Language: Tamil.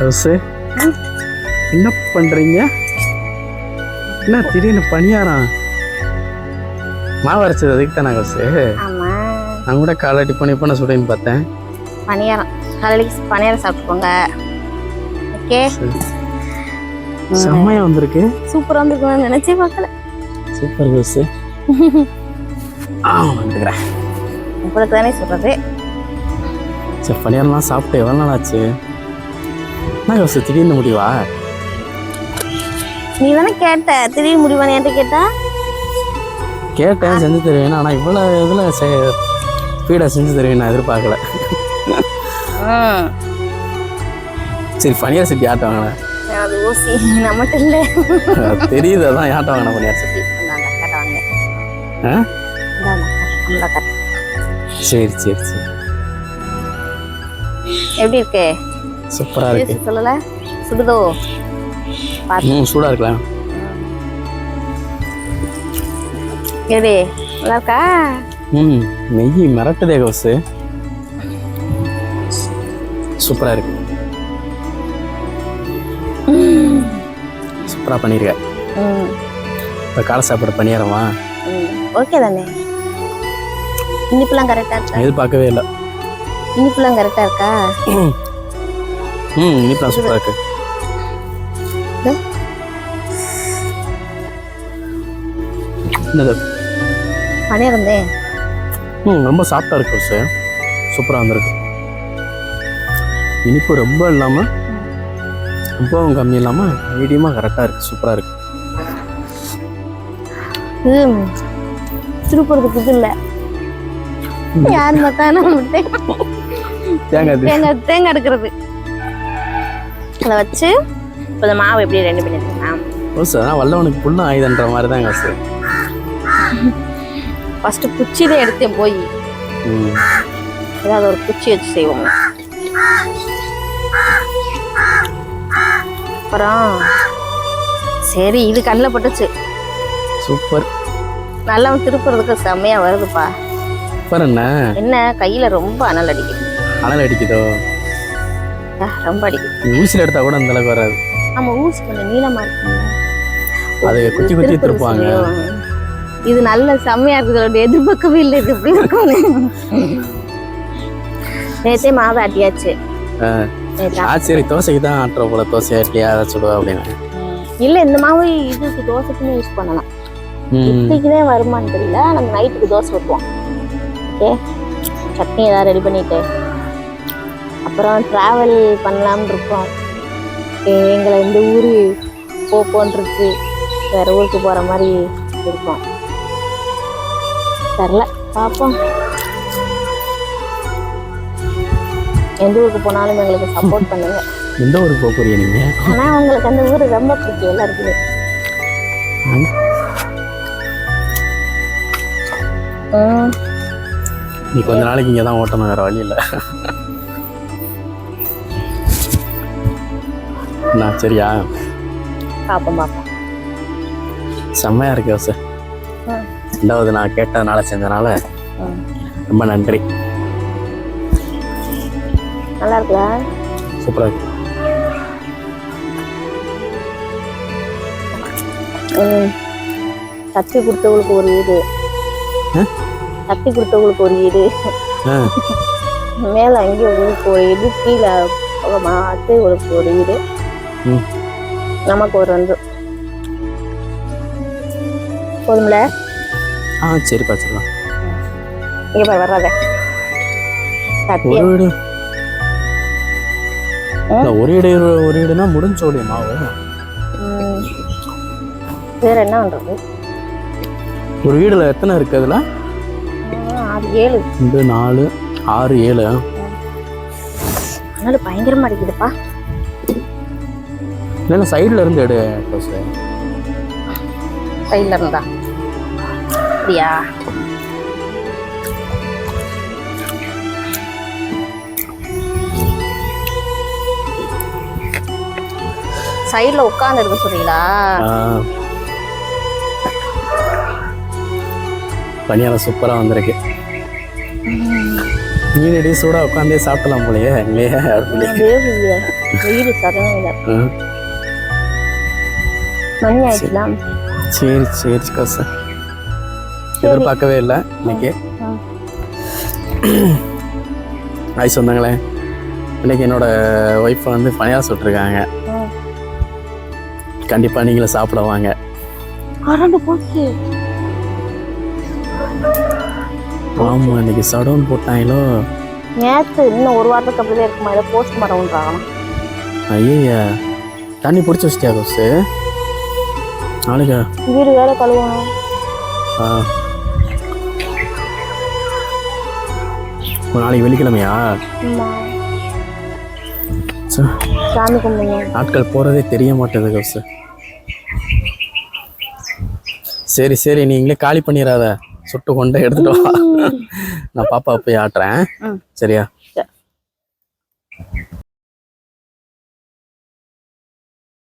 கவுசு என்ன பண்றீங்க? என்ன திடீர்னு பணியாரம்? மாவு அரைச்சது அதுக்கு தானே கவுசு நான் கூட காலை டிஃபன் இப்போ நான் சுடேன்னு பார்த்தேன். பணியாரம். காலைக்கு பணியாரம் சாப்பிட்டுக்கோங்க. ஓகே? செம்மையா வந்திருக்கு. சூப்பராக வந்துருக்கும்னு நினைச்சே பார்க்கல. சூப்பர் கவுசு ஆ வந்துக்கிறேன். உங்களுக்கு தானே சொல்றது? சரி பணியாரம்லாம் சாப்பிட்டு எவ்வளோ நாள் ஆச்சு? என்ன கவுசு திடீர்னு முடிவா? நீ தானே கேட்ட திடீர்னு முடிவானு என்கிட்ட கேட்டா? கேட்டேன் செஞ்சு தருவேன் ஆனால் இவ்வளோ இதில் ஸ்பீடாக செஞ்சு தருவேன் நான் எதிர்பார்க்கல. சரி பனியார் சட்டி ஆட்டம் வாங்கினேன் அது ஊசி நம்மகிட்ட இல்லை. தெரியுது அதான் ஆட்டம் வாங்கின பனியார் சட்டி சரி சரி சரி. எப்படி இருக்கு? சூப்பராக இருக்கு. சொல்லல. சுடுதோ? ம் சூடாக இருக்கலாம் எப்படி நல்லா இருக்கா? ம் நெய் மிரட்டுதே கவுசு. சூப்பராக இருக்கு. சூப்பராக பண்ணியிருக்க இப்போ காலை சாப்பாடு பண்ணிடுறவா ஓகே தானே. இனிப்புலாம் கரெக்டாக இருக்கா? எதிர்பார்க்கவே இல்லை. இனிப்புலாம் கரெக்டாக இருக்கா? ம் இனிப்பெலாம் சூப்பராக இருக்கு. பண்ணியிருந்தே ம் ரொம்ப சாஃப்டாக இருக்கு கவுசு சூப்பராக வந்திருக்கு. இனிப்பு ரொம்ப இல்லாமல் ரொம்பவும் கம்மி இல்லாமல் மீடியமாக கரெக்டாக இருக்குது சூப்பராக இருக்குது இது திருப்புறதுக்கு இது இல்லை. யார் பார்த்தா நான் முட்டை. தேங்காய் தேங்காய் தேங்காய் எடுக்கிறது. அதை வச்சு இப்போ மாவு எப்படி ரெண்டு பண்ணிருக்கேன் கவுசு அதான் வல்லவனுக்கு புண்ணு ஆயுதன்ற மாதிரி தான் கவுசு ஃபஸ்ட்டு குச்சியில எடுத்தேன் போய் ஏதாவது ஒரு குச்சி வச்சு செய்வோம். அப்புறம் சரி இது கண்ணில் பட்டுச்சு. சூப்பர். நல்லா திருப்புறதுக்கு செம்மையா வருதுப்பா. சூப்பர் என்ன என்ன கையில ரொம்ப அனல் அடிக்குது. அனல் அடிக்குதோ? ரொம்ப அடிக்குது ஊசியில் எடுத்தால் கூட அந்த அளவுக்கு வராது. நம்ம ஊசி கொஞ்சம் நீளமா இருக்குங்க அது குத்தி குத்தி திருப்பாங்க. இது நல்ல செம்மையா இருக்குது. அதோட எதிர்பார்க்கவே இல்லை. இது இப்படி இருக்கும் நேத்தே மாவு ஆட்டியாச்சு. ஆ. நேத்தா. ஆ சரி தோசைக்கு தான் ஆட்டுற போல. தோசை இட்லியா அதை சுடுவா அப்படின்னு. இல்ல இந்த மாவு இதுக்கு தோசைக்குமே யூஸ் பண்ணலாம். ம். இட்லிக்குதே வருமான்னு தெரியல. நம்ம நைட்டுக்கு தோசை ஊற்றுவோம் ஓகே சட்னி ஏதாவது ரெடி பண்ணிட்டு. அப்புறம் ட்ராவல் பண்ணலாம்னு இருக்கோம். எங்களை இந்த ஊர் போப்போன்னு இருக்கு வேற ஊருக்கு போகிற மாதிரி இருக்கோம். தெரில பார்ப்போம் எந்த ஊருக்கு போனாலும் எங்களுக்கு சப்போர்ட் பண்ணுங்க. எந்த ஊருக்கு போக போறீங்க நீங்க? ஆனால் உங்களுக்கு அந்த ஊர் ரொம்ப பிடிக்கும் எல்லாருக்குமே. நீ கொஞ்ச நாளைக்கு இங்கே தான் ஓட்டணும் வேற வழி இல்லை. நான் சரியா பார்ப்போம் பார்ப்போம் செம்மையா இருக்கு யோசை. ரெண்டாவது நான் கேட்டதுனால செஞ்சனால. ரொம்ப நன்றி நல்லா இருக்குல்ல சூப்பரா இருக்கு. கத்தி கொடுத்தவங்களுக்கு ஒரு வீடு? கத்தி கொடுத்தவங்களுக்கு ஒரு வீடு மேலே அங்கே ஒரு வீடு கீழே மாத்து உங்களுக்கு ஒரு வீடு. நமக்கு ஒரு ரெண்டு போதும்ல? ஆ சரி பார்த்துக்கலாம் இங்கே பாரு வராத ஒரு ஒரு வீடு ஒரு வீடுனா முடிஞ்சோடைய மாவு. வேற என்ன பண்றது? ஒரு வீடுல எத்தனை இருக்கு அதுல? ஆறு ஏழு. ரெண்டு நாலு ஆறு ஏழு. அதனால பயங்கரமா அடிக்குதுப்பா. இல்லைன்னா சைடுல இருந்து எடு தோசை சைடில் இருந்தா. அப்படியா? சைடில் உட்காந்து இருக்க சொல்றீங்களா. பணியாரம் சூப்பரா வந்திருக்கு. நீனடி சூடாக உட்காந்தே சாப்பிடலாம் போலயே இல்லையே? வெயில் ம் மணி ஆயிடுச்சுலாம் சரி சரி கசு. எதிர்பார்க்கவே இல்லை இன்னைக்கு. ஆய் சொந்தங்களே இன்னைக்கு என்னோட ஒய்ஃப் வந்து பணியாரம் சுட்டிருக்காங்க. கண்டிப்பாக நீங்களும் சாப்பிட வாங்க. ஆமாம் இன்னைக்கு சடவுன் போட்டாங்களோ. நேற்று இன்னும் ஒரு வாரத்துக்கு அப்படியே இருக்குமா இதை போஸ்ட் மாட்டோம்ன்றாங்களாம் ஐயா தண்ணி பிடிச்சி வச்சிட்டியா கோசு? நாளைக்கு? வீடு வேற கழுவணும். ஆ. நாளைக்கு வெள்ளிக்கிழமையா? சாமி கும்பிடணும் நாட்கள் போகிறதே தெரிய மாட்டேது கோசு. சரி சரி நீங்களே காலி பண்ணிடாத சுட்டு கொண்டு எடுத்துட்டு வா. நான் பாப்பா போய் ஆட்டுறேன். சரியா?